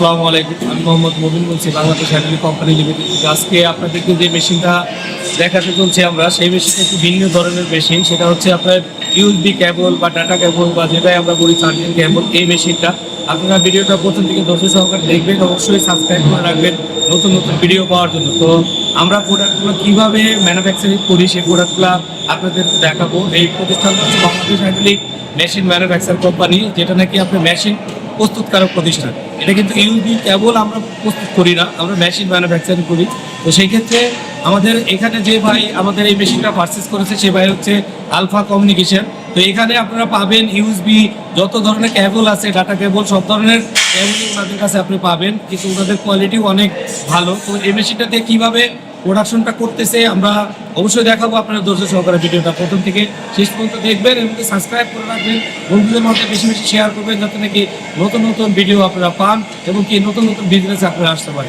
আসসালামু আলাইকুম। আমি মোহাম্মদ মুবিন বলছি, বাংলাদেশ হ্যান্ডেল কোম্পানি লিমিটেড আজকে আপনাদেরকে যে মেশিনটা দেখাতে চলছি আমরা, সেই মেশিনটা একটু ভিন্ন ধরনের মেশিন। সেটা হচ্ছে আপনার ইউএসবি কেবল বা ডাটা কেবল বা যেটাই আমরা বলি চার্জিং কেবল এই মেশিনটা। আপনারা ভিডিওটা প্রথম থেকে ধৈর্য সহকারে দেখবেন, অবশ্যই সাবস্ক্রাইব করে রাখবেন নতুন নতুন ভিডিও পাওয়ার জন্য। তো আমরা প্রোডাক্টগুলো কীভাবে ম্যানুফ্যাকচারিং করি, সেই প্রোডাক্টগুলো আপনাদের দেখাবো। এই প্রতিষ্ঠানটা হচ্ছে Bangladesh handling machine manufacture company যেটা নাকি আপনার মেশিন প্রস্তুতকারক প্রতিষ্ঠান। এটা কিন্তু ইউবি কেবল আমরা প্রস্তুত করি না, আমরা মেশিন ম্যানুফ্যাকচারিং করি। তো সেই ক্ষেত্রে আমাদের এখানে যে ভাই আমাদের এই মেশিনটা পারচেস করেছে, সে ভাই হচ্ছে আলফা কমিউনিকেশন তো এখানে আপনারা পাবেন ইউএসবি যত ধরনের কেবল আছে ডাটা কেবল সব ধরনের কেবলই ওনাদের কাছে আপনি পাবেন। কিন্তু ওনাদের কোয়ালিটিও অনেক ভালো। তো এই মেশিনটাতে কীভাবে প্রোডাকশনটা করতেছে, আমরা অবশ্যই দেখাবো আপনারা ধৈর্য সহকারে ভিডিওটা। প্রথম থেকে শেষ পর্যন্ত দেখবেন এবং সাবস্ক্রাইব করে রাখবেন। বন্ধুদের মধ্যে বেশি বেশি শেয়ার করবেন, যাতে নাকি নতুন নতুন ভিডিও আপনারা পান এবং কি নতুন নতুন বিজনেস আপনারা আসতে পারেন।